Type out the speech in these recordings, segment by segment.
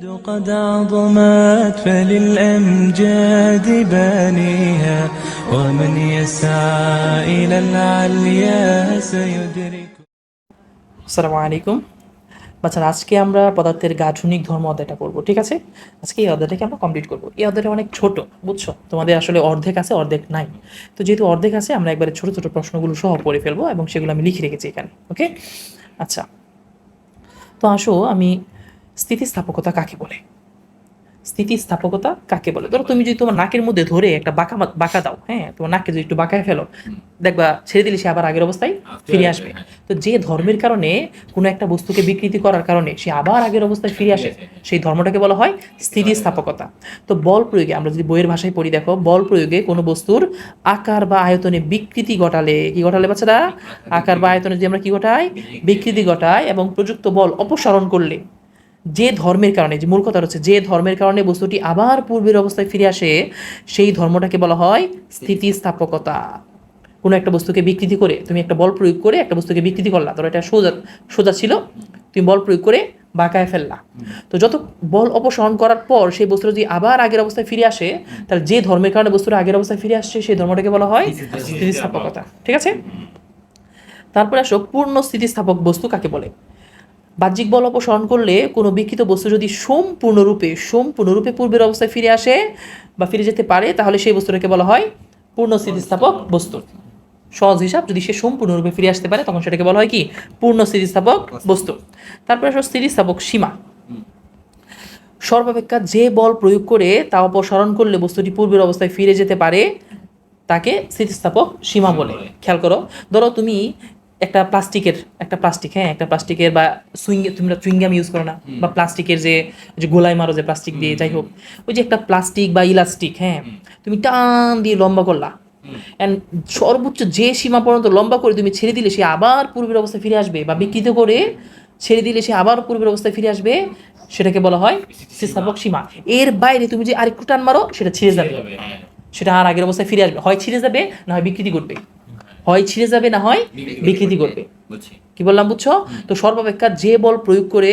قد عظمت فللأمجاد بانيها ومن يسعى إلى العليا سيدرك আসসালামু আলাইকুম বাচ্চারা আজকে আমরা পদার্থের গাঠনিক ধর্ম অধ্যায়টা পড়বো ঠিক আছে আজকে এই অধ্যায়টাকে আমরা কমপ্লিট করবো এই অধ্যায়টা অনেক ছোট বুঝছো তোমাদের আসলে অর্ধেক আছে অর্ধেক নাই তো যেহেতু অর্ধেক আছে আমরা একবারে ছোট ছোট প্রশ্নগুলো সহ পড়ে ফেলবো এবং সেগুলো আমি লিখে রেখেছি এখানে ওকে আচ্ছা তো আসো আমি স্থিতিস্থাপকতা কাকে বলে? স্থিতিস্থাপকতা কাকে বলে? ধরো তুমি যদি তোমার নাকের মধ্যে ধরে একটা বাঁকা বাঁকা দাও হ্যাঁ? তোমার নাককে যদি একটু বাঁকায় ফেলো দেখবা ছেড়ে দিলে সে আবার আগের অবস্থায় ফিরে আসবে তো যে ধর্মের কারণে কোনো একটা বস্তুকে বিকৃতি করার কারণে সে আবার আগের অবস্থায় ফিরে আসে সেই ধর্মটাকে বলা হয় স্থিতিস্থাপকতা। তো বল প্রয়োগে আমরা যদি বইয়ের ভাষায় পড়ি দেখো বল প্রয়োগে কোনো বস্তুর আকার বা আয়তনে বিকৃতি ঘটালে কি ঘটালে বাচ্চারা? আকার বা আয়তনে যদি আমরা কি ঘটাই? বিকৃতি ঘটাই এবং প্রযুক্ত বল অপসারণ করলে যে ধর্মের কারণে, যে মূল কথা হচ্ছে যে ধর্মের কারণে বস্তুটি আবার পূর্বের অবস্থায় ফিরে আসে, সেই ধর্মটাকে বলা হয় স্থিতিস্থাপকতা। কোনো একটা বস্তুকে বিকৃতি করে, তুমি একটা বল প্রয়োগ করে একটা বস্তুকে বিকৃতি করলা। তোর এটা সোজা সোজা ছিল, তুমি বল প্রয়োগ করে বাঁকায় ফেললা। তো যত বল অপসারণ করার পর সেই বস্তুটা যদি আবার আগের অবস্থায় ফিরে আসে, তাহলে যে ধর্মের কারণে বস্তুটা আগের অবস্থায় ফিরে আসছে, সেই ধর্মটাকে বলা হয় স্থিতিস্থাপকতা। ঠিক আছে? তারপরে আসো, পূর্ণ স্থিতিস্থাপক বস্তু কাকে বলে? বাহ্যিক বল অপসারণ করলে কোনো বিকৃত বস্তু যদি সম্পূর্ণরূপে সম্পূর্ণরূপে পূর্বের অবস্থায় ফিরে আসে বা ফিরে যেতে পারে, তাহলে সেই বস্তুটাকে বলা হয় পূর্ণ স্থিতিস্থাপক বস্তু। সহজ হিসাব, যদি সে সম্পূর্ণরূপে ফিরে আসতে পারে, তখন সেটাকে বলা হয় কি? পূর্ণ স্থিতিস্থাপক বস্তু। তারপরে আসো স্থিতিস্থাপক সীমা। সর্বাপেক্ষা যে বল প্রয়োগ করে তা অপসারণ করলে বস্তুটি পূর্বের অবস্থায় ফিরে যেতে পারে, তাকে স্থিতিস্থাপক সীমা বলে। খেয়াল করো, ধরো তুমি একটা প্লাস্টিকের একটা প্লাস্টিক হ্যাঁ একটা প্লাস্টিকের বা সুইং তোমরা চুইংগাম ইউজ করো না বা প্লাস্টিকের যে যে গোলাই মারো যে প্লাস্টিক দিয়ে যাই হোক। ওই যে একটা প্লাস্টিক বা ইলাস্টিক হ্যাঁ তুমি টান দিয়ে লম্বা করলা। অ্যান্ড সর্বোচ্চ যে সীমা পর্যন্ত লম্বা করে তুমি ছেড়ে দিলে সে আবার পূর্বের অবস্থায় ফিরে আসবে বা বিকৃত করে ছেড়ে দিলে সে আবার পূর্বের অবস্থায় ফিরে আসবে সেটাকে বলা হয় স্থিতিস্থাপক সীমা। এর বাইরে তুমি যে আরেকটু টান মারো সেটা ছিঁড়ে যাবে। সেটা আর আগের অবস্থায় ফিরে আসবে। হয় ছিঁড়ে যাবে না হয় বিকৃতি করবে হয় ছিঁড়ে যাবে না হয় বিকৃতি করবে। কি বললাম বুঝছ? তো সর্বাপেক্ষা যে বল প্রয়োগ করে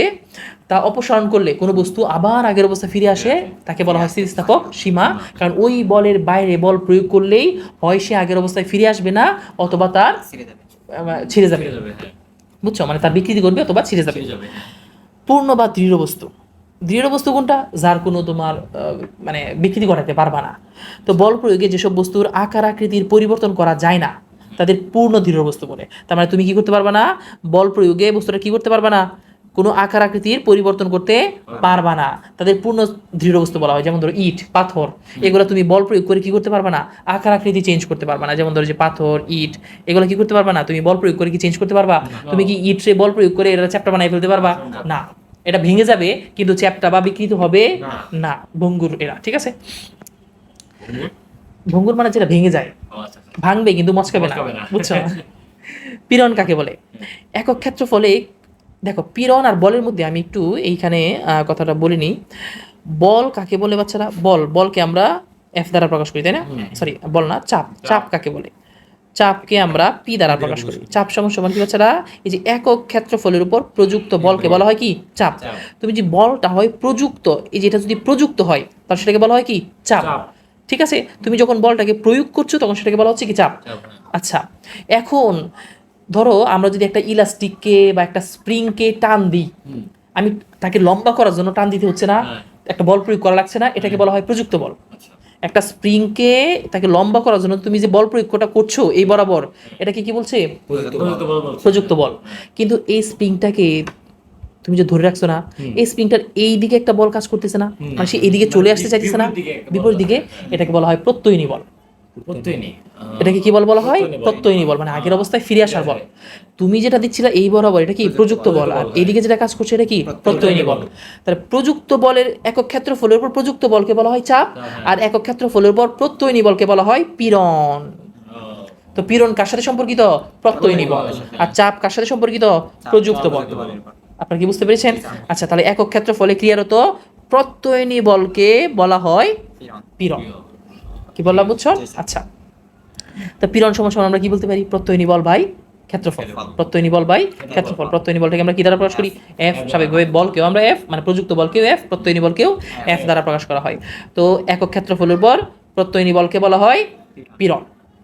তা অপসারণ করলে কোনো বস্তু আবার আগের অবস্থায় ফিরে আসে তাকে বলা হয় স্থিতিস্থাপক সীমা। কারণ ওই বলের বাইরে বল প্রয়োগ করলেই হয় সে আগের অবস্থায় ফিরে আসবে না অথবা তার ছিঁড়ে যাবে। হ্যাঁ। বুঝছ? মানে তার বিকৃতি করবে অথবা ছিঁড়ে যাবে। যাবে পূর্ণ বা দৃঢ় বস্তু। দৃঢ় বস্তু কোনটা? যার কোনো তোমার মানে বিকৃতি ঘটাতে পারবা না। তো বল প্রয়োগে যেসব বস্তুর আকার আকৃতির পরিবর্তন করা যায় না তাদের পূর্ণ দৃঢ় বস্তু বলে তার মানে তুমি কি করতে পারবা না? বল প্রয়োগে বস্তুটা কি করতে পারবা না? কোনো আকার আকৃতির পরিবর্তন করতে পারবা না। তাদের পূর্ণ দৃঢ় বস্তু বলা হয় যেমন ধরো ইট পাথর। এগুলো তুমি বল প্রয়োগ করে কি করতে পারবা না? আকার আকৃতি চেঞ্জ করতে পারবা না। যেমন ধরো যে পাথর ইট এগুলো কি করতে পারবা না? তুমি বল প্রয়োগ করে কি চেঞ্জ করতে পারবা? তুমি কি ইটে বল প্রয়োগ করে এটা চ্যাপ্টা বানিয়ে ফেলতে পারবা? না। এটা ভেঙে যাবে কিন্তু চ্যাপ্টা বা বিকৃত হবে না। ভঙ্গুর এরা ঠিক আছে? ভঙ্গুর মানে যেটা ভেঙে যায় ভাঙবে কিন্তু মচকাবে না। বুঝছ? পীড়ন কাকে বলে? একক ক্ষেত্রফলে দেখো পীড়ন আর বলের মধ্যে আমি একটু এইখানে কথাটা বলিনি বল কাকে বলে বাচ্চারা? বল বলকে আমরা এফ দ্বারা প্রকাশ করি তাই না? সরি বল না চাপ। চাপ। কাকে বলে? চাপকে আমরা পি দ্বারা প্রকাশ করি। চাপ সমান সমান কি বাচ্চারা? এই যে একক ক্ষেত্রফলের উপর প্রযুক্ত বলকে বলা হয় কি? চাপ। তুমি যে বলটা হয় প্রযুক্ত এই যেটা যদি প্রযুক্ত হয় তাহলে সেটাকে বলা হয় কি? চাপ। ঠিক আছে? তুমি যখন বলটাকে প্রয়োগ করছ তখন সেটাকে বলা হচ্ছে কি চাপ। আচ্ছা এখন ধরো আমরা যদি একটা ইলাস্টিককে বা একটা স্প্রিংকে টান দিই আমি তাকে লম্বা করার জন্য টান দিতে হচ্ছে না হ্যাঁ। একটা বল প্রয়োগ করা লাগছে না এটাকে বলা হয় প্রযুক্ত বল। একটা স্প্রিংকে তাকে লম্বা করার জন্য তুমি যে বল প্রয়োগটা করছ এই বরাবর এটাকে কি বলছে। প্রযুক্ত বল। কিন্তু এই স্প্রিংটাকে তুমি যে ধরে রাখছো না এই স্প্রিংটার এই দিকে একটা বল কাজ করতেছে না মানে সে এইদিকে চলে আসতে চাইতেছে না বিপরীত দিকে এটাকে বলা হয় প্রত্যয়নী বল। এটাকে কি বল বলা হয়? প্রত্যয়নী বল। মানে আগের অবস্থায় ফিরে আসার বল। তুমি যেটা দিচ্ছিলে এই বরাবর এটা কি? প্রযুক্ত বল। আর এইদিকে যেটা কাজ করছে এটা কি? প্রত্যয়নী বল। তাহলে প্রযুক্ত বলের একক ক্ষেত্র ক্ষেত্রফলের উপর প্রযুক্ত বলকে বলা হয় চাপ আর একক ক্ষেত্র ক্ষেত্রফলের উপর প্রত্যয়নী বলকে বলা হয় পীড়ন। তো পীড়ন কার সাথে সম্পর্কিত? প্রত্যয়নী বল। আর চাপ কার সাথে সম্পর্কিত? প্রযুক্ত বল। আপনারা কি বুঝতে পেরেছেন? আচ্ছা তাহলে একক ক্ষেত্রফলে ক্রিয়ারত প্রত্যয়নী বলকে বলা হয় পীড়ন কি বললাম বুঝছ? আচ্ছা। তা পীড়ন সমান আমরা কি বলতে পারি? প্রত্যয়নী বল ভাই ক্ষেত্রফল। ক্ষেত্রফল। প্রত্যয়নী বল বাই ক্ষেত্রফল। প্রত্যয়নী বলটাকে আমরা কি দ্বারা প্রকাশ করি? এফ স্বাভাবিকভাবে বলকেও আমরা এফ মানে প্রযুক্ত বলকেও এফ প্রত্যয়নী বলকেও এফ দ্বারা প্রকাশ করা হয়। তো একক ক্ষেত্রফলের পর প্রত্যয়নী বলকে বলা হয় পীড়ন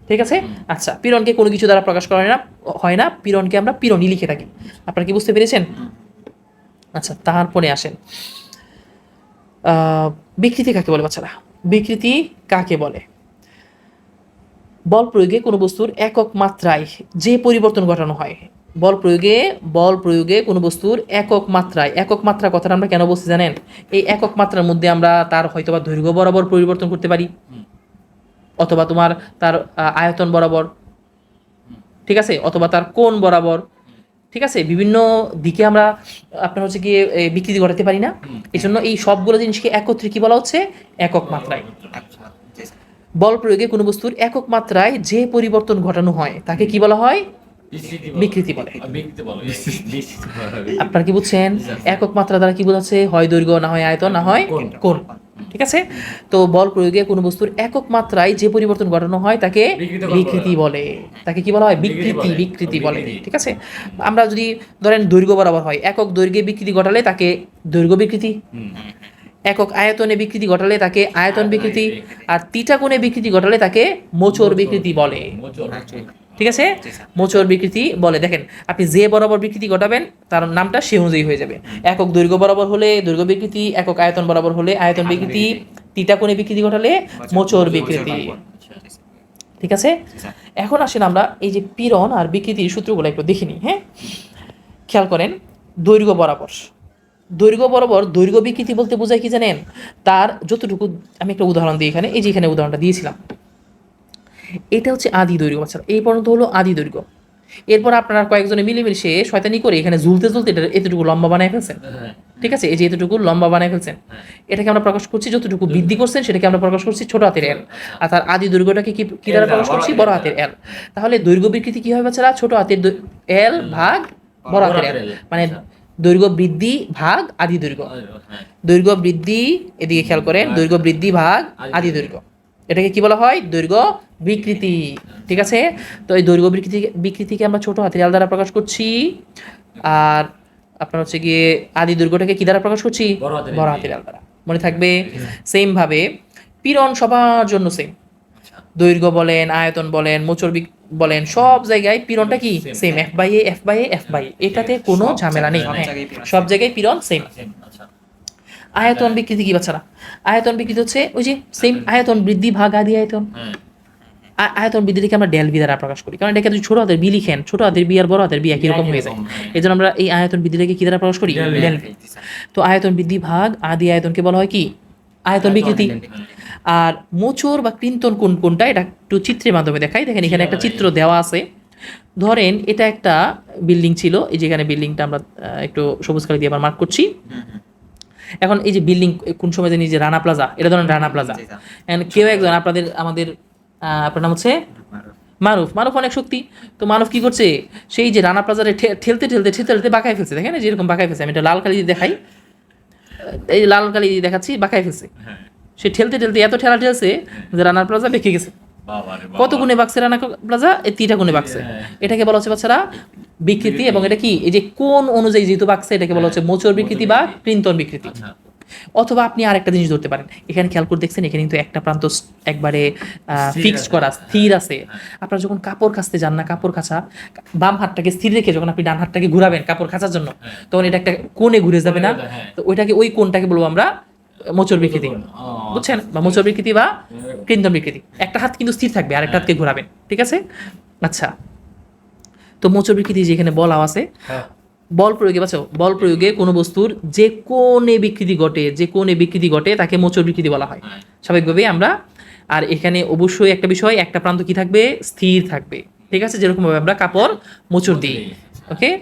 ঠিক আছে? আচ্ছা পীড়নকে কোনো কিছু দ্বারা প্রকাশ করা হয় না হয় না পীড়নকে আমরা পীড়নই লিখে থাকি। আপনারা কি বুঝতে পেরেছেন? আচ্ছা তারপরে আসেন। বিকৃতি কাকে বলে বাচ্চারা? বিকৃতি কাকে বলে? বল প্রয়োগে কোনো বস্তুর একক মাত্রায় যে পরিবর্তন ঘটানো হয়, বল প্রয়োগে বল প্রয়োগে কোনো বস্তুর একক মাত্রায়, একক মাত্রা কথাটা আমরা কেন বলছি জানেন? এই একক মাত্রার মধ্যে আমরা তার হয়তোবা দৈর্ঘ্য বরাবর পরিবর্তন করতে পারি, অথবা তোমার তার আয়তন বরাবর, ঠিক আছে? অথবা তার কোন বরাবর ঠিক আছে? বিভিন্ন দিকে আমরা আপনার হচ্ছে গিয়ে বিকৃতি ঘটাতে পারি না। এই জন্য এই সবগুলো জিনিসকে একত্রে কি বলা হচ্ছে? একক মাত্রায়। আচ্ছা বল প্রয়োগে কোনো বস্তুর একক মাত্রায় যে পরিবর্তন ঘটানো হয় তাকে কি বলা হয়? বিকৃতি বলে। আপনারা কি বুঝছেন? একক মাত্রা দ্বারা কি বোঝাচ্ছে? হয় দৈর্ঘ্য না হয় আয়তন না হয় কোণ। ঠিক আছে? তো বল প্রয়োগে কোনো বস্তুর একক মাত্রায় যে পরিবর্তন ঘটানো হয় তাকে বিকৃতি বলে তাকে কি বলা হয়? বিকৃতি বিকৃতি বলে। ঠিক আছে? আমরা যদি ধরেন দৈর্ঘ্য বরাবর হয় একক দৈর্ঘ্যে বিকৃতি ঘটালে তাকে দৈর্ঘ্য বিকৃতি একক আয়তনে বিকৃতি ঘটালে তাকে আয়তন বিকৃতি আর তিটা কোণে বিকৃতি ঘটালে তাকে মোচর বিকৃতি বলে। ঠিক আছে? মোচর বিকৃতি বলে দেখেন আপনি যে বরাবর বিকৃতি ঘটাবেন তার নামটা সে অনুযায়ী হয়ে যাবে। একক দৈর্ঘ্য বরাবর হলে দৈর্ঘ্য বিকৃতি একক আয়তন বরাবর হলে আয়তন বিকৃতি তিটা কোণে বিকৃতি ঘটালে মোচর বিকৃতি। ঠিক আছে? এখন আসেন আমরা এই যে পীড়ন আর বিকৃতির সূত্রগুলো একটু দেখে নিই হ্যাঁ? খেয়াল করেন দৈর্ঘ্য বরাবর। দৈর্ঘ্য বরাবর দৈর্ঘ্য বিকৃতি বলতে বোঝায় কি জানেন? তার যতটুকু আমি একটা উদাহরণ দিই এখানে এই যে এখানে উদাহরণটা দিয়েছিলাম। এটা হচ্ছে আদি দৈর্ঘ্য বাচ্চারা এই পর্যন্ত হলো আদি দৈর্ঘ্য। এরপর আপনারা কয়েকজনে মিলেমিশে শয়তানি করে এখানে ঝুলতে ঝুলতে এটা এতটুকু লম্বা বানায় ফেলছেন। ঠিক আছে? এই যে এতটুকু লম্বা বানায় ফেলছেন। এটাকে আমরা প্রকাশ করছি যতটুকু বৃদ্ধি করছেন সেটাকে আমরা প্রকাশ করছি ছোট হাতের এল আর তার আদি দৈর্ঘ্যটাকে কি কি দ্বারা প্রকাশ করছি? বড় বড় হাতের এল তাহলে দৈর্ঘ্য বিকৃতি কি হবে বাচ্চারা? ছোট হাতের এল ভাগ বড় হাতের এল মানে দৈর্ঘ্য বৃদ্ধি ভাগ আদি দৈর্ঘ্য। দৈর্ঘ্য বৃদ্ধি এদিকে খেয়াল করেন দৈর্ঘ্য বৃদ্ধি ভাগ আদি দৈর্ঘ্য। এটাকে কি বলা হয়? দৈর্ঘ্য বিকৃতি। ঠিক আছে? তো এই দৈর্ঘ্য বিকৃতি বিকৃতিকে আমরা ছোট হাতের এল দ্বারা প্রকাশ করছি। আর আপনার হচ্ছে গিয়ে আদি দৈর্ঘ্যটাকে কি দ্বারা প্রকাশ করছি? বড় হাতের এল দ্বারা। মনে থাকবে সেম ভাবে পীড়ন সবার জন্য সেম দৈর্ঘ্য বলেন আয়তন বলেন মোচর বলেন সব জায়গায় পীড়নটা কি? Same F by A F by A F by এটাতে কোনো ঝামেলা নেই। সব জায়গায় পীড়ন সেম আয়তন বিকৃতি কি বাচ্চারা? আয়তন বিকৃতি হচ্ছে ওই যে সেম আয়তন। বৃদ্ধি ভাগ আদি আয়তন। হ্যাঁ। আয়তন বৃদ্ধিটাকে আমরা ডেল বি দ্বারা প্রকাশ করি। কারণ এটাকে যদি ছোট হাতের বি লিখেন ছোট হাতের বি আর বড় হাতের বি একই রকম হয়ে যায়। হ্যাঁ। এই জন্য আমরা এই আয়তন বৃদ্ধিটাকে কি দ্বারা প্রকাশ করি? ডেল বি তো আয়তন বৃদ্ধি ভাগ আদি আয়তনকে বলা হয় কি? আয়তন বিকৃতি। আর মোচর বা কৃন্তন কোন কোনটা? এটা একটু চিত্রের মাধ্যমে দেখাই। দেখেন এখানে একটা চিত্র দেওয়া আছে। ধরেন এটা একটা বিল্ডিং ছিল। এই যেখানে বিল্ডিংটা আমরা একটু সবুজ কালি দিয়ে আবার মার্ক করছি। এখন এই যে বিল্ডিং কোন সময় জানি যে রানা প্লাজা এটা ধরেন রানা প্লাজা কেউ একজন আপনাদের আমাদের আপনার নাম হচ্ছে? মারুফ। মারুফ। অনেক শক্তি। তো মারুফ কি করছে? সেই যে রানা প্লাজারে ঠেলতে ঠেলতে ঠেলতে ঠেলতে বাঁকায় ফেলছে। দেখেন এই যে এরকম বাঁকায় ফেলছে। আমি এটা লাল কালি দেখাই এই লাল কালি দেখাচ্ছি বাঁকায় ফেলছে। হ্যাঁ। সে ঠেলতে ঠেলতে এত ঠেলা ঠেলছে যে রানা প্লাজা বেঁকে গেছে। কত গুণে বাকছে রানা প্লাজা এই তিনটা গুণে বাকছে হ্যাঁ। এটাকে বলা হচ্ছে বাচ্চারা বিকৃতি এবং এটা কি? এই যে কোন অনুযায়ী যেহেতু বাকছে এটাকে বলা হচ্ছে মোচর বিকৃতি বা কৃন্তন বিকৃতি। আচ্ছা। অথবা আপনি আরেকটা জিনিস ধরতে পারেন। এখানে খেয়াল করে দেখছেন এখানে কিন্তু একটা প্রান্ত একবারে ফিক্সড করা স্থির আছে। আপনারা যখন কাপড় কাচতে যান না কাপড় কাচা বাম হাতটাকে স্থির রেখে যখন আপনি ডান হাতটাকে ঘুরাবেন কাপড় কাচার জন্য তখন এটা একটা কোণে ঘুরে যাবে না? হ্যাঁ। তো ওইটাকে ওই কোণটাকে বলব আমরা মোচর বিকৃতি। বুঝছেন? বা মোচর বিকৃতি বা কৃন্তন বিকৃতি। একটা হাত কিন্তু স্থির থাকবে আরেকটা হাতকে ঘোরাবেন। ঠিক আছে? আচ্ছা। তো মোচর বিকৃতি যেখানে বল আছে হ্যাঁ। বল প্রয়োগে বাঁচো বল প্রয়োগে কোনো বস্তুর যে কোণে বিকৃতি ঘটে যে কোণে বিকৃতি ঘটে তাকে মোচর বিকৃতি বলা হয়। স্বাভাবিকভাবেই আমরা আর এখানে অবশ্যই একটা বিষয় একটা প্রান্ত কি থাকবে? স্থির থাকবে। ঠিক আছে? যেরকমভাবে আমরা কাপড় মোচর দিই। ওকে?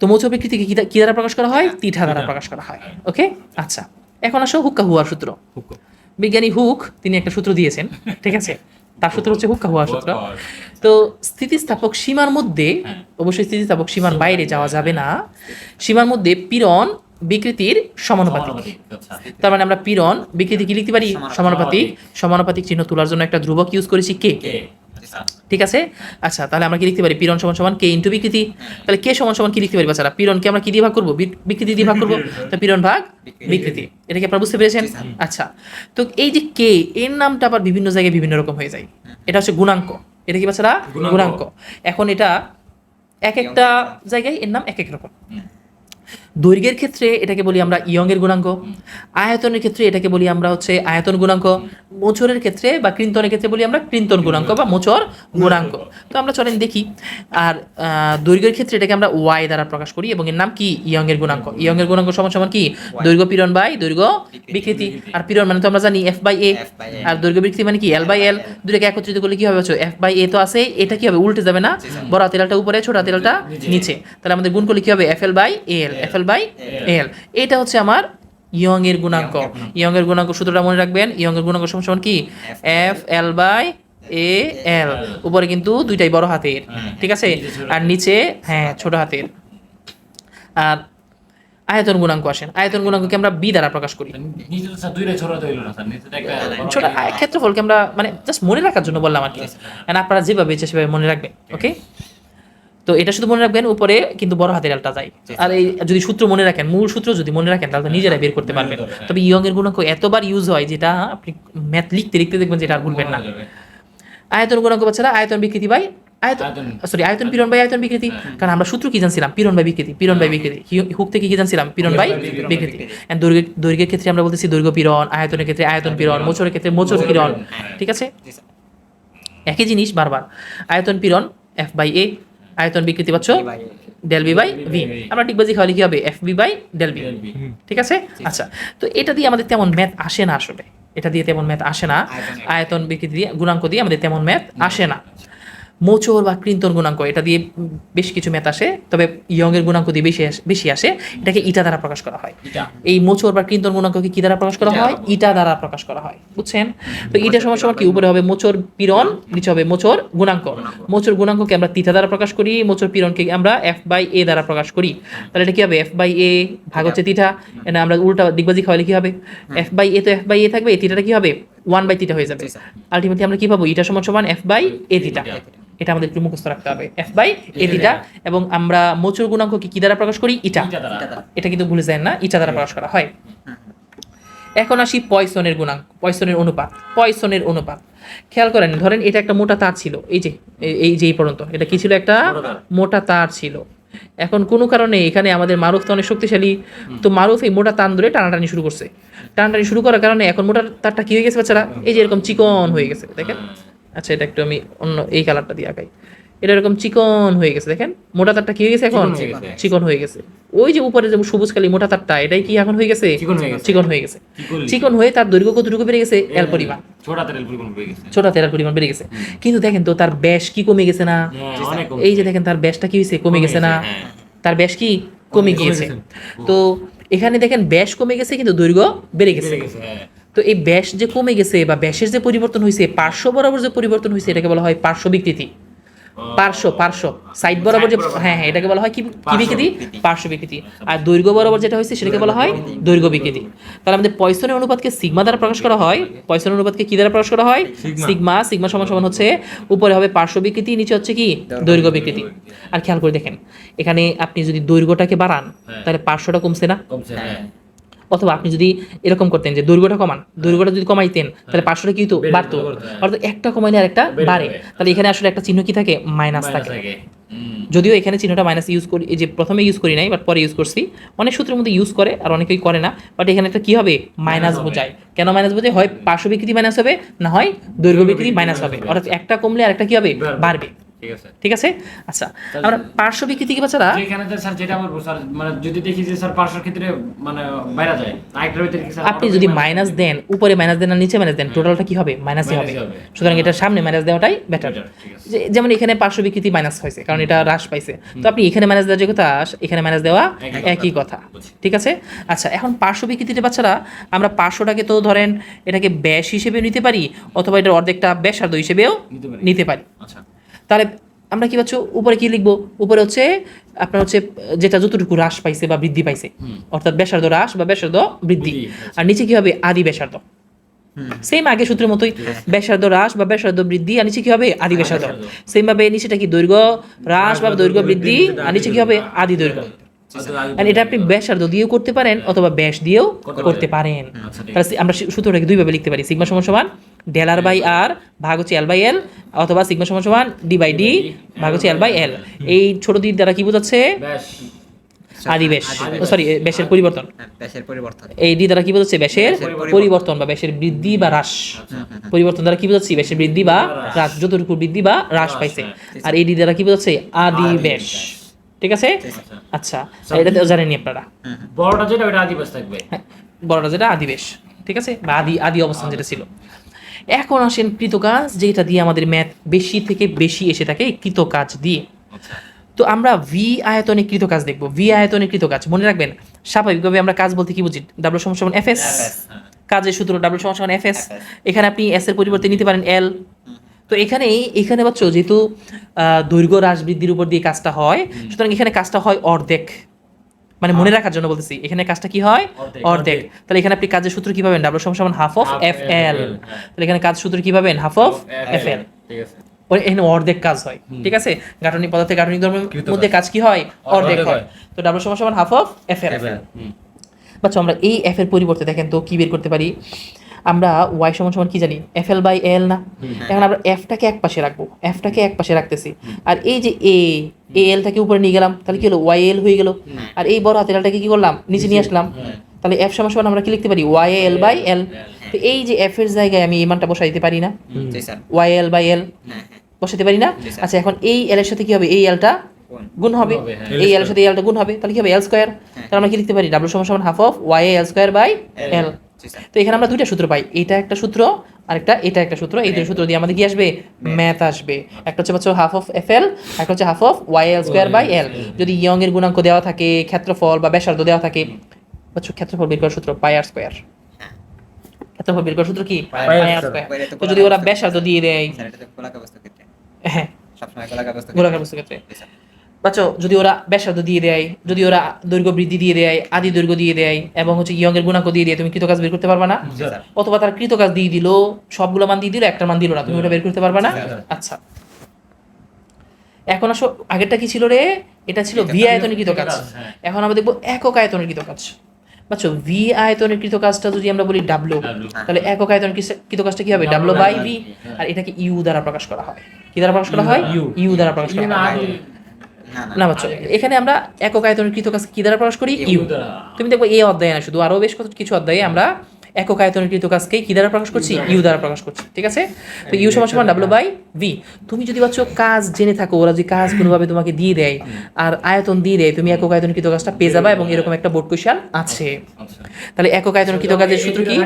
তো মোচর বিকৃতিকে কি দ্বারা প্রকাশ করা হয়? তিঠা দ্বারা প্রকাশ করা হয়। ওকে? আচ্ছা। এখন আসো হুক্কা হুয়ার সূত্র। বিজ্ঞানী হুক তিনি একটা সূত্র দিয়েছেন ঠিক আছে? তার সূত্র হচ্ছে হুক্কা হুয়ার সূত্র। তো স্থিতিস্থাপক সীমার মধ্যে অবশ্যই স্থিতিস্থাপক সীমার বাইরে যাওয়া যাবে না। সীমার মধ্যে পীড়ন বিকৃতির সমানুপাতিক। আচ্ছা। তার মানে আমরা পীড়ন বিকৃতি কি লিখতে পারি? সমানুপাতিক। সমানুপাতিক। চিহ্ন তোলার জন্য একটা ধ্রুবক ইউজ করেছি কে? ঠিক আছে? আচ্ছা তাহলে আমরা কি লিখতে পারি? পীড়ন সমান সমান কে ইন্টু বিকৃতি? তাহলে কে সমান সমান কি লিখতে পারি বাচ্চারা? পীড়নকে আমরা কি দিয়ে ভাগ করব? বিকৃতি দিয়ে ভাগ করব? তো পীড়ন ভাগ বিকৃতি। এটা কি আপনারা বুঝতে পেরেছেন? আচ্ছা তো এই যে কে এর নামটা আবার বিভিন্ন জায়গায় বিভিন্ন রকম হয়ে যায়। এটা হচ্ছে গুণাঙ্ক। এটা কি বাচ্চারা? গুণাঙ্ক। গুণাঙ্ক। এখন এটা এক একটা জায়গায় এর নাম এক এক রকম। দৈর্ঘ্যের ক্ষেত্রে এটাকে বলি আমরা ইয়ং এর গুণাঙ্ক আয়তনের ক্ষেত্রে এটাকে বলি আমরা হচ্ছে আয়তন গুণাঙ্ক মোচরের ক্ষেত্রে বা কৃন্তনের ক্ষেত্রে বলি আমরা কৃন্তন গুণাঙ্ক বা মোচর গুণাঙ্ক। তো আমরা চলেন দেখি। আর দৈর্ঘ্যের ক্ষেত্রে এটাকে আমরা ওয়াই দ্বারা প্রকাশ করি এবং এর নাম কি? ইয়ং এর গুণাঙ্ক। ইয়ং এর গুণাঙ্ক সমান সমান কি? দৈর্ঘ্য পীড়ন বাই দৈর্ঘ্য বিকৃতি। আর পীড়ন মানে তো আমরা জানি এফ বাই এ। আর দৈর্ঘ্য বিকৃতি মানে কি? এল বাই এল দুটাকে একত্রিত করলে কি হবে? এফ বাই এ তো আছে। এটা কি হবে? উল্টে যাবে না। বড় হাতেলটা উপরে ছোট হাতেলটা নিচে। তাহলে আমাদের গুণ করলে কি হবে? F L by L F L by L এটা হচ্ছে আমার ইয়ং এর গুণাঙ্ক। ইয়ং এর গুণাঙ্ক সূত্রটা মনে রাখবেন। ইয়ং এর গুণাঙ্ক সমান কি? এফ এল বাই এ এল উপরে কিন্তু দুইটাই বড় হাতের। ঠিক আছে? আর নিচে হ্যাঁ ছোট হাতের। আর আয়তন গুণাঙ্ক আসেন। আয়তন গুণাঙ্ককে আমরা বি দ্বারা প্রকাশ করি। ছোট আয়- ক্ষেত্রফলকে আমরা মানে জাস্ট মনে রাখার জন্য বললাম আর কি। আপনারা যেভাবে ইচ্ছে সেভাবে মনে রাখবেন ওকে তো এটা শুধু মনে রাখবেন উপরে কিন্তু বড় হাতের আলটা যায়। আর এই যদি সূত্র মনে রাখেন মূল সূত্র যদি মনে রাখেন তাহলে নিজেরাই বের করতে পারবেন। তবে ইয়ং এর গুণাঙ্ক এতবার ইউজ হয় যেটা আপনি ম্যাথ লিখতে লিখতে দেখবেন যেটা আর ভুলবেন না। আয়তন গুণাঙ্ক বাচ্চারা আয়তন বিকৃতি বাই আয়তন সরি আয়তন পীড়ন বাই আয়তন বিকৃতি। কারণ আমরা সূত্র কি জানছিলাম? পীড়ন বাই বিকৃতি পীড়ন বাই বিকৃতি। হুক থেকে কি জানছিলাম? পীড়ন বাই বিকৃতি। And দৈর্ঘ্যের ক্ষেত্রে আমরা বলতেছি দৈর্ঘ্য পীড়ন আয়তনের ক্ষেত্রে আয়তন পীড়ন মোচরের ক্ষেত্রে মোচর পীড়ন, ঠিক আছে? একই জিনিস বারবার। আয়তন পীড়ন এফ বাই এ আয়তন বিকৃতি পাচ্ছ। ডেল বি বাই ভি আমরা টিকবাজি খাওয়ালে কি হবে? F B by del B ঠিক আছে? আচ্ছা। তো এটা দিয়ে আমাদের তেমন ম্যাথ আসে না আসলে। এটা দিয়ে তেমন ম্যাথ আসে না। আয়তন- আয়তন বিকৃতি দিয়ে গুণাঙ্ক দিয়ে আমাদের তেমন ম্যাথ আসে না। মোচর বা কৃন্তন গুণাঙ্ক এটা দিয়ে বেশ কিছু ম্যাথ আসে তবে ইয়ং এর গুণাঙ্ক দিয়ে বেশি বেশি আসে এটাকে ইটা দ্বারা প্রকাশ করা হয়। এই মোচর বা কৃন্তন গুণাঙ্ককে কি দ্বারা প্রকাশ করা হয়? ইটা দ্বারা প্রকাশ করা হয় বুঝছেন? তো ইটা সমান সমান কি? উপরে হবে মোচর পীড়ন নিচে হবে মোচর গুণাঙ্ক। মোচর গুণাঙ্ককে আমরা তিতা দ্বারা প্রকাশ করি মোচর পীড়নকে আমরা এফ বাই এ দ্বারা প্রকাশ করি। তাহলে এটা কি হবে? এফ বাই এ ভাগ হচ্ছে তিতা এটা আমরা উল্টা দিগবাজি খাওয়ালে কি হবে? এফ বাই এ তো এফ বাই এ থাকবে এই তিটাটা কি হবে? ওয়ান বাই তিটা হয়ে যাবে। আলটিমেটলি আমরা কি পাবো? ইটা সমান সমান এফ বাই এ তিটা এটা আমাদের একটু মুখস্থ রাখতে হবে। এফ বাই এ তিটা এবং আমরা মোচর গুণাঙ্ক কি কি দ্বারা প্রকাশ করি? ইটা। এটা কিন্তু ভুলে যায় না ইটা দ্বারা প্রকাশ করা হয়। এখন আসি পয়সনের গুণাঙ্ক পয়সনের অনুপাত পয়সনের অনুপাত। খেয়াল করেন ধরেন এটা একটা মোটা তার ছিল এই যে এই যে এই পর্যন্ত এটা কি ছিল একটা? মোটা তার। মোটা তার ছিল। এখন কোনো কারণে এখানে আমাদের মারুফ তো অনেক শক্তিশালী তো মারুফ এই মোটা তান ধরে টানাটানি শুরু করছে। টানাটানি শুরু করার কারণে এখন মোটা তারটা কি হয়ে গেছে বাচ্চারা? এই যে এরকম চিকন হয়ে গেছে দেখেন। আচ্ছা এটা একটু আমি অন্য এই কালারটা দিয়ে আঁকাই। এটা এরকম চিকন হয়ে গেছে দেখেন। মোটা তারটা কি হয়ে গেছে এখন? চিকন হয়ে গেছে। ওই যে উপরে যে সবুজ কালি মোটা তারটা এটাই কি এখন হয়ে গেছে? চিকন হয়ে গেছে। চিকন হয়ে তার দৈর্ঘ্য কতটুকু বেড়ে গেছে? এল পরিমাণ। ছোট এল পরিমাণ বেড়ে গেছে। কিন্তু দেখেন তো তার ব্যাস কি কমে গেছে না? হ্যাঁ। এই যে দেখেন তার ব্যাসটা কি হয়েছে? কমে গেছে না? হ্যাঁ। তার ব্যাস কি কমে গিয়েছে? তো এখানে দেখেন ব্যাস কমে গেছে কিন্তু দৈর্ঘ্য বেড়ে গেছে। বেড়ে গেছে, হ্যাঁ। তো এই ব্যাস যে কমে গেছে বা ব্যাসের যে পরিবর্তন হয়েছে পার্শ্ব বরাবর যে পরিবর্তন হয়েছে এটাকে বলা হয় পার্শ্ব বিকৃতি। পার্শ্ব পার্শ্ব। সাইড বরাবর যে হ্যাঁ হ্যাঁ এটাকে বলা হয় কি বিকৃতি। পার্শ্ব বিকৃতি। আর দৈর্ঘ্য বরাবর যেটা হয়েছে সেটাকে বলা হয় দৈর্ঘ্য বিকৃতি। তাহলে আমাদের পয়সনের অনুপাতকে সিগমা দ্বারা প্রকাশ করা হয়। পয়সনের অনুপাতকে কি দ্বারা প্রকাশ করা হয়? সিগমা সিগমা সমান সমান হচ্ছে উপরে হবে পার্শ্ব বিকৃতি নিচে হচ্ছে কি? দৈর্ঘ্য বিকৃতি। আর খেয়াল করে দেখেন এখানে আপনি যদি দৈর্ঘ্যটাকে বাড়ান হ্যাঁ। তাহলে পার্শ্বটা কমছে না? কমছে, হ্যাঁ। অথবা আপনি যদি এরকম করতেন যে দৈর্ঘ্যটা কমান দৈর্ঘ্যটা যদি কমাইতেন তাহলে পাঁচশোটা কি হতো বেড়ে বাড়তো। হ্যাঁ। অর্থাৎ একটা কমাইলে আর একটা বাড়ে তাহলে এখানে আসলে একটা চিহ্ন কি থাকে? মাইনাস থাকে। যদিও এখানে চিহ্নটা মাইনাস ইউজ করি যে প্রথমে ইউজ করি নাই বাট পরে ইউজ করছি। অনেক সূত্রের মধ্যে ইউজ করে আর অনেকেই করে না বাট এখানে একটা কি হবে? মাইনাস বোঝায়। কেন মাইনাস বোঝায়? হয় পার্শ্ব বিকৃতি মাইনাস হবে না হয় দৈর্ঘ্য বিকৃতি মাইনাস হবে। অর্থাৎ একটা কমলে আর একটা কি হবে? বাড়বে। ঠিক আছে। আচ্ছা আমরা পার্শ্ব বিকৃতি কি বাচ্চারা যেখানে যে স্যার যেটা বলব স্যার মানে যদি দেখি যে স্যার পার্শ্বের ক্ষেত্রে মানে বাইরে যায় আরেকটার ভিতরে কি স্যার আপনি যদি মাইনাস দেন উপরে মাইনাস দেন আর নিচে মাইনাস দেন টোটালটা কি হবে? মাইনাসই হবে। সুতরাং এটা সামনে মাইনাস দেওয়াটাই বেটার ঠিক আছে। যেমন এখানে পার্শ্ব বিকৃতি মাইনাস হয়েছে কারণ এটা হ্রাস পাইছে। তো আপনি এখানে মাইনাস দেওয়ার যে কথা এখানে মাইনাস দেওয়া একই একই কথা। ঠিক আছে? আচ্ছা এখন পার্শ্ব বিকৃতিটা বাচ্চারা আমরা পার্শ্বটাকে তো ধরেন এটাকে ব্যাস হিসেবে নিতে পারি অথবা এটার অর্ধেকটা ব্যাসার্ধ হিসেবেও নিতে পারি। আচ্ছা। তাহলে আমরা কি পাচ্ছ উপরে কি লিখব? উপরে হচ্ছে আপনার হচ্ছে যেটা যতটুকু হ্রাস পাইছে বা বৃদ্ধি পাইছে। অর্থাৎ ব্যাসার্ধ হ্রাস বা ব্যাসার্ধ বৃদ্ধি। আচ্ছা। আর নিচে কি হবে? আদি ব্যাসার্ধ। সেম আগে সূত্রের মতোই ব্যাসার্ধ হ্রাস বা ব্যাসার্ধ বৃদ্ধি আর নিচে কি হবে? আদি ব্যাসার্ধ। সেম ভাবে নিচেটা কি? দৈর্ঘ্য হ্রাস বা দৈর্ঘ্য বৃদ্ধি আর নিচে কি হবে? আদি দৈর্ঘ্য। আর এটা আপনি ব্যাসার্ধ দিয়েও করতে পারেন অথবা ব্যাস দিয়েও করতে পারেন। আচ্ছা, তাহলে আমরা সূত্রটাকে দুইভাবে লিখতে পারি। সিগমা সমান সমান ডেল আর বাই আর ভাগ হচ্ছে এল বাই এল অথবা সিগমা সমান সমান ডি বাই ডি ভাগ হচ্ছে এল বাই এল এই ছোট দিক দ্বারা কি বোঝাচ্ছে? ব্যাস। আদি ব্যাস সরি ব্যাসের পরিবর্তন। হ্যাঁ, পরিবর্তন। এই ডি দ্বারা কি বোঝাচ্ছে? ব্যাসের পরিবর্তন। বা ব্যাসের বৃদ্ধি বা হ্রাস। পরিবর্তন দ্বারা কি বোঝাচ্ছি? ব্যাসের বৃদ্ধি বা হ্রাস। যতটুকু বৃদ্ধি বা হ্রাস পাইছে। আর এই ডি দ্বারা কি বোঝাচ্ছে? আদি ব্যাস ঠিক আছে? আচ্ছা এটা তো জানেনই আপনারা। বড়টা যেটা ওটা আদিবাস থাকবে। হ্যাঁ, বড়টা যেটা আদিবেশ। ঠিক আছে? বা আদি আদি অবস্থান যেটা ছিল। এখন আসেন কৃতকাজ যেটা দিয়ে আমাদের ম্যাথ বেশি থেকে বেশি এসে থাকে কৃতকাজ দিয়ে। তো আমরা ভি আয়তনে কৃতকাজ দেখব। ভি আয়তনে কৃতকাজ মনে রাখবেন স্বাভাবিকভাবে আমরা কাজ বলতে কি বুঝি? ডাব্লু সমস্যা এফ এস কাজের সূত্র ডাব্লু সমস্যা এফ এস এখানে আপনি এস এর পরিবর্তে নিতে পারেন এল তো এখানে এখানে বাচ্চ যেহেতু দৈর্ঘ্য হ্রাস বৃদ্ধির উপর দিয়ে কাজটা হয় সুতরাং এখানে কাজটা হয় অর্ধেক। মানে মনে রাখার জন্য বলতেছি এখানে কাজটা কি হয়? অর্ধেক। তাহলে এখানে আপনি কাজের সূত্র কি পাবেন? ডাব্লু সমান সমান হাফ অফ এফ এল হ্যাঁ। তাহলে এখানে কাজ সূত্র কি পাবেন? হাফ অফ এফ এল ঠিক আছে। এখানে অর্ধেক কাজ হয় ঠিক আছে? গাঠনিক পদার্থের গাঠনিক ধর্মের মধ্যে কাজ কি হয়? অর্ধেক হয়। তো ডাবল সমান হাফ অফ এফ এল বাচ্চা আমরা এই এফ এর পরিবর্তে দেখেন তো কি বের করতে পারি? আমরা ওয়াই সমান সমান কি জানি? এফ এল বাই এল না? এখন আমরা এফটাকে এক পাশে রাখব। এফটাকে এক পাশে রাখতেছি। আর এই যে এ এ এলটাকে উপরে নিয়ে গেলাম তাহলে কি হলো? ওয়াই এল হয়ে গেল। আর এই বড় হাতের এলটাকে কি করলাম? নিচে নিয়ে আসলাম। তাহলে এফ সমান সমান আমরা কি লিখতে পারি? ওয়াই এল বাই এল তো এই যে এফ এর জায়গায় আমি এই মানটা বসাই দিতে পারি না? ওয়াই এল বাই এল বসাতে পারি না? আচ্ছা এখন এই এল এর সাথে কি হবে? এই এলটা গুণ হবে। হ্যাঁ। এই এল এর সাথে এলটা গুণ হবে। তাহলে কি হবে? এল স্কয়ার তাহলে আমরা কি লিখতে পারি? ডাব্লিউ সমান সমান half of Y L square by L তো এখানে আমরা দুইটা সূত্র পাই। এটা একটা সূত্র আর একটা এটা একটা সূত্র। এই দুটো সূত্র দিয়ে আমাদের কি আসবে? ম্যাথ। আসবে। একটা হচ্ছে হচ্ছে হাফ অফ এফ এল একটা হচ্ছে half of Y L square by L যদি ইয়ং এর গুণাঙ্ক দেওয়া থাকে ক্ষেত্রফল বা ব্যাসার্ধ দেওয়া থাকে বাচ্চা ক্ষেত্রফল বের করার সূত্র পাই আর স্কোয়ার ক্ষেত্রফল বের করার সূত্র কি? পাই আর স্কোয়ার তো যদি ওরা ব্যাসার্ধ দিয়ে দেয় গোলাকার বস্তু ক্ষেত্রে। হ্যাঁ। সবসময় গোলাকার বস্তু ক্ষেত্রে। বাচ্চা যদি ওরা ব্যাসার্ধ দিয়ে দেয় যদি ওরা দৈর্ঘ্য বৃদ্ধি দিয়ে দেয় আদি দৈর্ঘ্য দিয়ে দেয় এবং হচ্ছে ইয়ং এর গুণাঙ্ক দিয়ে দেয় তুমি কৃতকাজ বের করতে পারবা না? অথবা তার কৃতকাজ দিয়ে দিল সবগুলো মান দিয়ে দিল একটা মান দিল না তুমি ওটা বের করতে পারবা না? আচ্ছা। এখন আসো আগেরটা কি ছিল রে? এটা ছিল ভি আয়তনের কৃতকাজ হ্যাঁ। এখন আমরা দেখব একক আয়তনের কৃতকাজ বাচ্চা ভি আয়তনের কৃতকাজটা যদি আমরা বলি ডাব্লু তাহলে একক আয়তনের কৃত- কৃতকাজটা কি হবে? ডাব্লু বাই ভি আর এটাকে ইউ দ্বারা প্রকাশ করা হয়। কি দ্বারা প্রকাশ করা হয়? ইউ দ্বারা প্রকাশ করা হয়। এখানে আমরা একক আয়তনের কৃতকাজ কি দ্বারা প্রকাশ করি? ইউ। তুমি দেখব এই অধ্যায়ে না শুধু আরও বেশ কত কিছু অধ্যায়ে আমরা একক আয়তনের কৃতকাজকে কি দ্বারা প্রকাশ করছি? ইউ দ্বারা প্রকাশ করছি ঠিক আছে? তো ইউ সমান সমান ডাব্লু বাই ভি তুমি যদি বাচ্চ কাজ জেনে থাকো ওরা যে কাজ কোনোভাবে তোমাকে দিয়ে দেয় আর আয়তন দিয়ে দেয় তুমি একক আয়তন কৃতকাজটা পেয়ে যাবা এবং এরকম একটা বোর্ড কোশ্চেন আছে। আচ্ছা। তাহলে একক আয়তন কৃত কাজের সূত্র কি?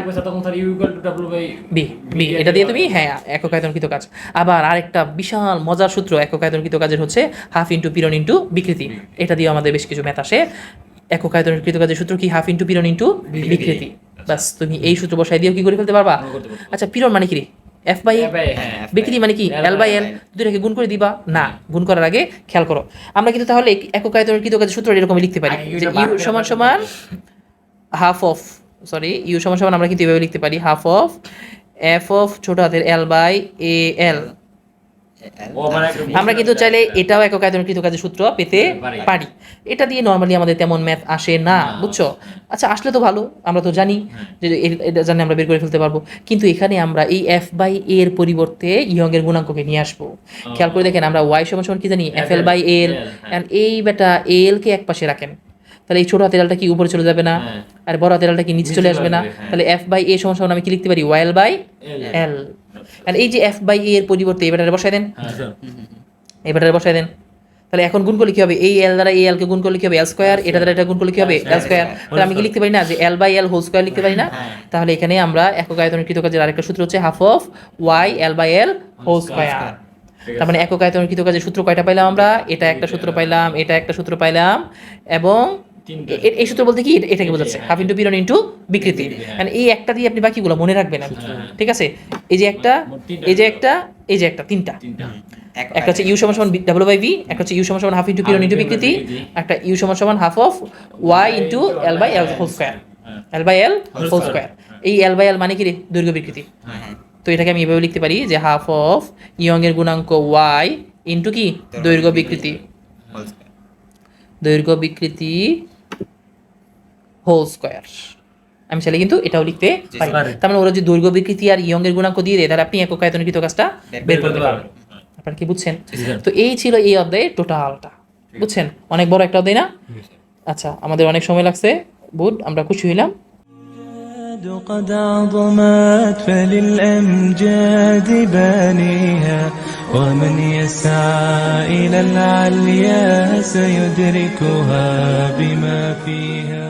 বি বি এটা দিয়ে তুমি হ্যাঁ একক আয়তন কৃত কাজ। আবার আরেকটা বিশাল মজার সূত্র একক আয়তন কৃতকাজের হচ্ছে হাফ ইন্টু পিরন ইন্টু বিকৃতি। এটা দিয়ে আমাদের বেশ কিছু ম্যাথ আসে। একক আয়তন কৃতকাজের সূত্র কি? হাফ ইন্টু পিরন ইন্টু বিকৃতি। বাস তুমি এই সূত্র বসাই দিয়েও কি করে ফেলতে পারবা? আচ্ছা পিরন মানে কি রে? এফ বাই হ্যাঁ। বিকৃতি মানে কি? এল বাই এল দুটাকে গুণ করে দিবা? না গুণ করার আগে খেয়াল করো। আমরা কিন্তু তাহলে একক আয়তনের কৃতকাজের সূত্র এরকম লিখতে পারি। যে ইউ সমান সমান হাফ অফ সরি ইউ সমান সমান আমরা কিন্তু এভাবে লিখতে পারি হাফ অফ এফ অফ ছোট হাতের এল বাই এ এল আমরা কিন্তু চাইলে এটাও একক আয়তন কৃতকাজের সূত্র পেতে পারি। এটা দিয়ে নর্মালি আমাদের তেমন ম্যাথ আসে না বুঝছ? আচ্ছা আসলে তো ভালো আমরা তো জানি যে এটা জানি আমরা বের করে ফেলতে পারব। কিন্তু এখানে আমরা এই এফ বাই এর পরিবর্তে ইয়ংয়ের গুণাঙ্ককে নিয়ে আসব। খেয়াল করে দেখেন আমরা ওয়াই সমান সমান কি জানি? F L by L. এই বেটা এল কে এক পাশে রাখেন। তাহলে এই ছোট হাতের এলটা কি উপরে চলে যাবে না? হ্যাঁ। আর বড় হাতের এলটা কি নিচে চলে আসবে না? হ্যাঁ। তাহলে এফ বাই এ সমান সমান আমি কি লিখতে পারি? ওয়াই এল বাই এল আর এই যে এফ বাই এ এর পরিবর্তে এই বেটারে বসাই দেন। এই ব্যাটারে বসাই দেন। তাহলে এখন গুণ করলে কি হবে? এই এল দ্বারা এই এল কে গুণ করলে কি হবে? এল স্কোয়ার এটা দ্বারা এটা গুণ করলে কি হবে? এল স্কোয়ার তাহলে আমি কি লিখতে পারি না? যে L by L whole square লিখতে পারি না? তাহলে এখানে আমরা একক আয়তনের কৃতকাজের আরেকটা সূত্র হচ্ছে half of Y L by L whole square তার মানে একক আয়তনের কৃতকাজের সূত্র কয়টা পাইলাম আমরা? এটা একটা সূত্র পাইলাম এটা একটা সূত্র পাইলাম এবং এই সূত্র বলতে কি? এটা- এটাকে বোঝাচ্ছে। হাফ ইন্টু পিরন ইন্টু বিকৃতি। মানে এই একটা দিয়ে আপনি বাকিগুলো মনে রাখবেন আর ঠিক আছে? এই যে একটা এই যে একটা এই যে একটা তিনটা। তিনটা। একটা হচ্ছে ইউ সমান সমান ডাবল বাই ভি একটা হচ্ছে ইউ সমান সমান হাফ ইন্টু পিরন ইন্টু বিকৃতি একটা ইউ সমান সমান half of Y into L by L whole square L by L whole. Square এই এল বাই এল মানে কি রে? দৈর্ঘ্য বিকৃতি। হ্যাঁ হ্যাঁ। তো এটাকে আমি এভাবে লিখতে পারি যে হাফ অফ ইয়ং এর গুণাঙ্ক ওয়াই ইন্টু কি? দৈর্ঘ্য বিকৃতি। হোল স্কয়ার দৈর্ঘ্য বিকৃতি হোল স্কোয়ার আমি চাইলে কিন্তু এটাও লিখতে জি, পারি পারি। তার মানে ওরা যে দৈর্ঘ্য বিকৃতি আর ইয়ং এর গুণাঙ্ক দিয়ে দেয় তাহলে আপনি একক আয়তনকৃত কাজটা বের করতে পারবেন আপনারা কি বুঝছেন তো এই ছিল এই অধ্যায়ে টোটালটা বুঝছেন অনেক বড় একটা অধ্যায় না আচ্ছা আমাদের অনেক সময় লাগছে গুড আমরা খুশি হইলাম قد عظمت فللأمجاد بانيها ومن يسعى إلى العليا سيدركها بما فيها